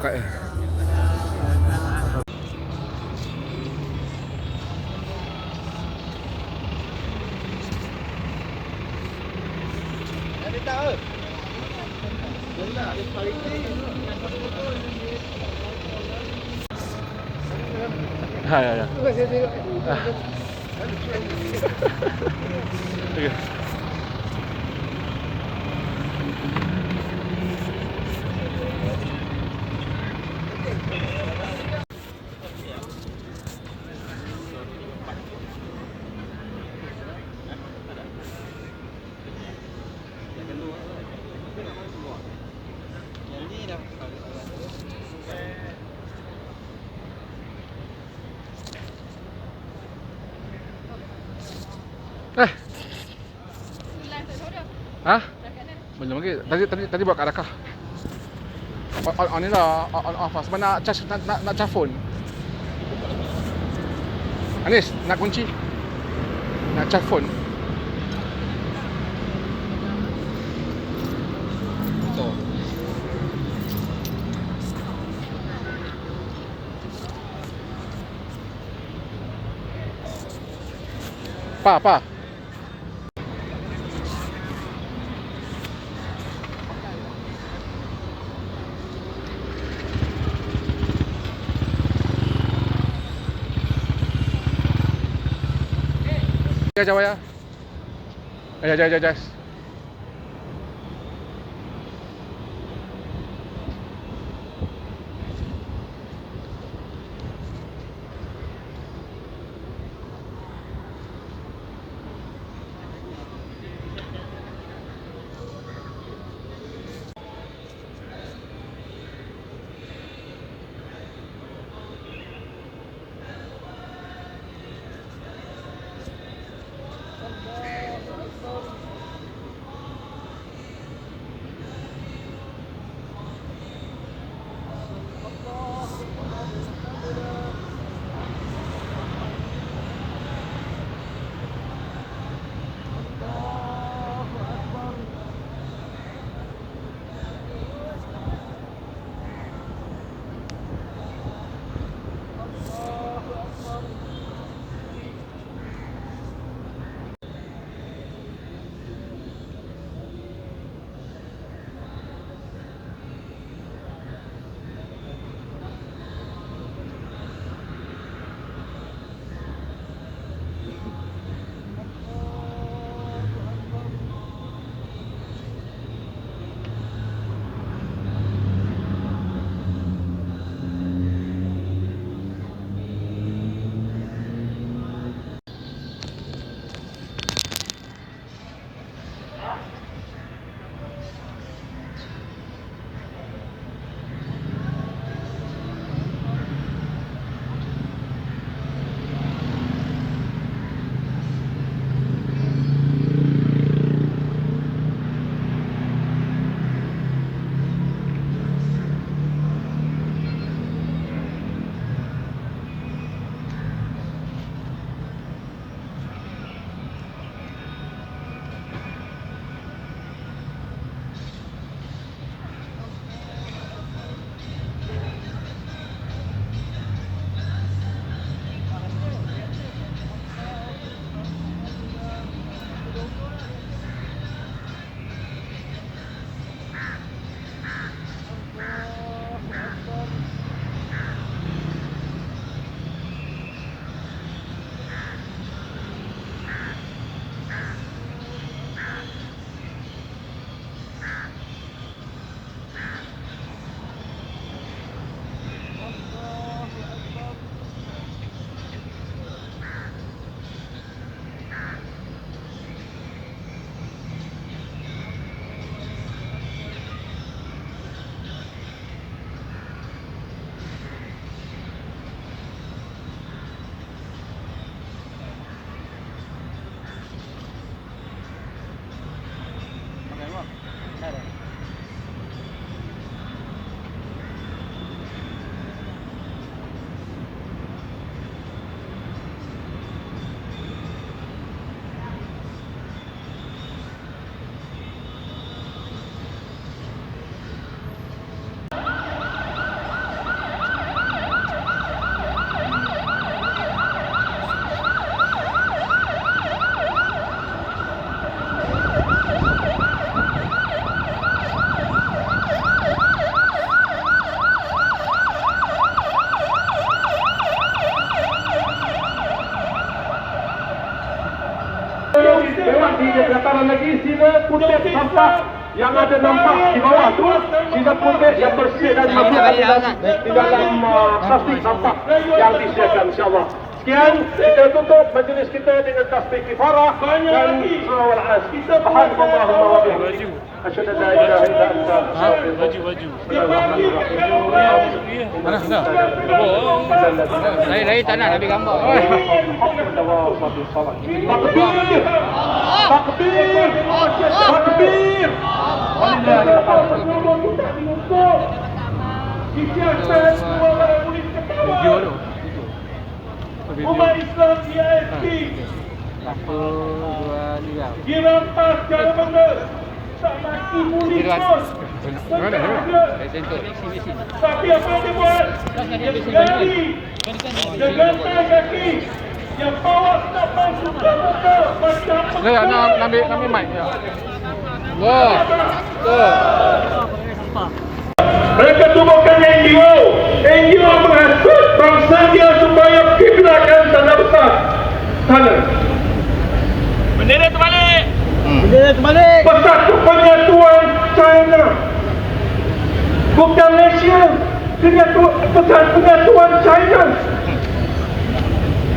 Tak ada rekod eh. Ha Hah? Belum lagi. Tadi tadi tadi buat kat Dakar. On, on, on ni lah on, on off lah. Sebab nak charge nak nak, nak charge phone. Anis, nak kunci. Nak charge phone. Pa, pa. Ya ya ya. lewat sampah yang ada nampak di bawah tu sila kutip yang bersih dan di dalam, uh, plastik sampah yang disediakan insyaAllah Sekian, kita tutup majlis kita dengan tasbih kifarah dan surah al-as. Wa bihamdihi. Asyhadu an la ilaha illa anta astaghfiruka Baju, baju. Mana? Dah. Lain, lain tak nak ambil gambar. Takbir! Takbir! Takbir! Video tu. Video. Umat Islam di AFP Satu, dua, tiga. dirampas cara benar. Tak mati Kira- pun. Mana. Tapi apa dia buat? Dia berlari. Dia gantai kaki. Dia bawa senapan suka muka. Macam ya, nak ambil mic ya. Wah. Tuh. Mereka tubuhkan NGO. NGO menghasut bangsa dia Sana. Bendera terbalik. Persatu penyatuan China. Bukan Malaysia. Penyatuan, bukan penyatuan China.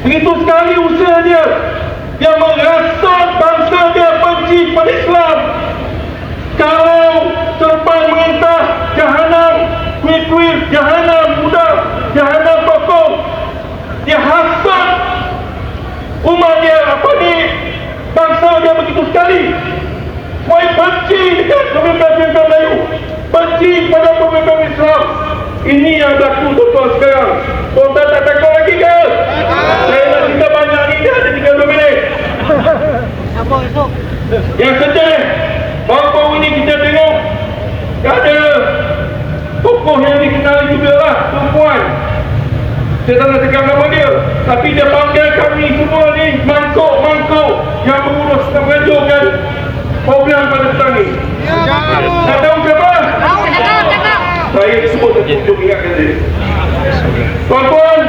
Begitu sekali usaha dia. Dia menghasut bangsa dia benci pada Islam. Kalau serpan merintah jahanam, kuih-kuih jahanam muda, jahanam pokok. Dia hasut umat dia apa ni? Bangsa dia begitu sekali. Mereka benci dengan pemimpin-pemimpin Melayu. Benci pada pemimpin Islam. Ini yang berlaku tuan-tuan sekarang. Tuan-tuan tak takut lagi ke? saya nak cerita banyak ni dah ada 32 minit. Yang sedih baru-baru ini kita tengok. Ada. Tokoh yang dikenal juga lah perempuan. Saya tak nak cakap nama dia Tapi dia panggil kami semua ni Mangkuk-mangkuk Yang mengurus dan mengajurkan Program pada petani Nak tahu siapa? Saya sebut tertunjuk ingatkan dia. Tuan-tuan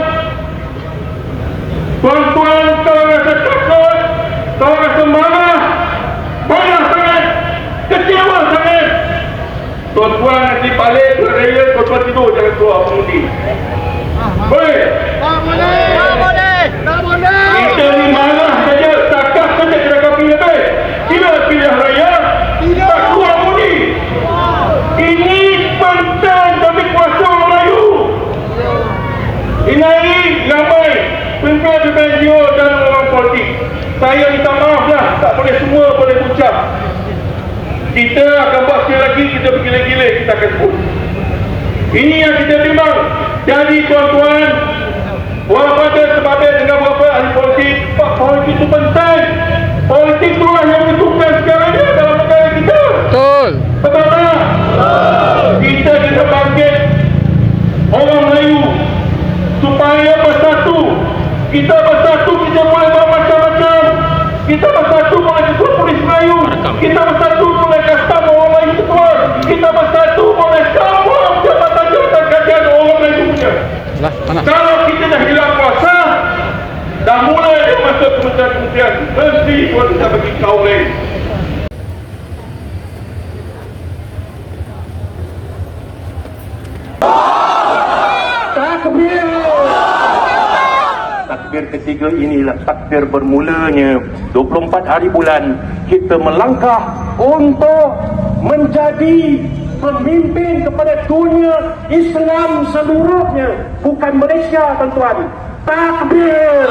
Tuan-tuan Kau rasa takut Kau rasa marah Marah sangat Kecewa sangat. Tuan-tuan nanti balik ke raya Tuan-tuan tidur jangan keluar mengundi Boleh? Kita ni marah saja, takah saja kena kau pilih lebih. Sila pilih raya, tak keluar mudi. Ini penting demi kuasa orang Melayu. Ini ramai pemimpin-pemimpin NGO dan orang politik. Saya minta maaf lah, tak boleh semua boleh ucap. Kita akan buat sekali lagi, kita bergila-gila, kita akan sebut. Ini yang kita timbang. Jadi tuan-tuan, walaupun ada politik itu penting. Politik itulah yang menentukan sekarang ni dalam negara kita. Betul. Betul tak? Kita kena bangkit orang Melayu supaya bersatu. Kita bersatu, kita boleh buat macam-macam. Kita bersatu boleh jemput polis Melayu. Kita bersatu boleh custom orang Melayu semua. Kita bersatu boleh semua jabatan-jabatan kajian orang Melayu punya. Lah, mana? Kalau kita dah hilang kuasa, dah masuk kementerian-kementerian, mesti tuan kita bagi kau lain. Takbir! Takbir ketiga inilah takbir bermulanya 24 hari bulan kita melangkah untuk menjadi pemimpin kepada dunia Islam seluruhnya bukan Malaysia tuan-tuan takbir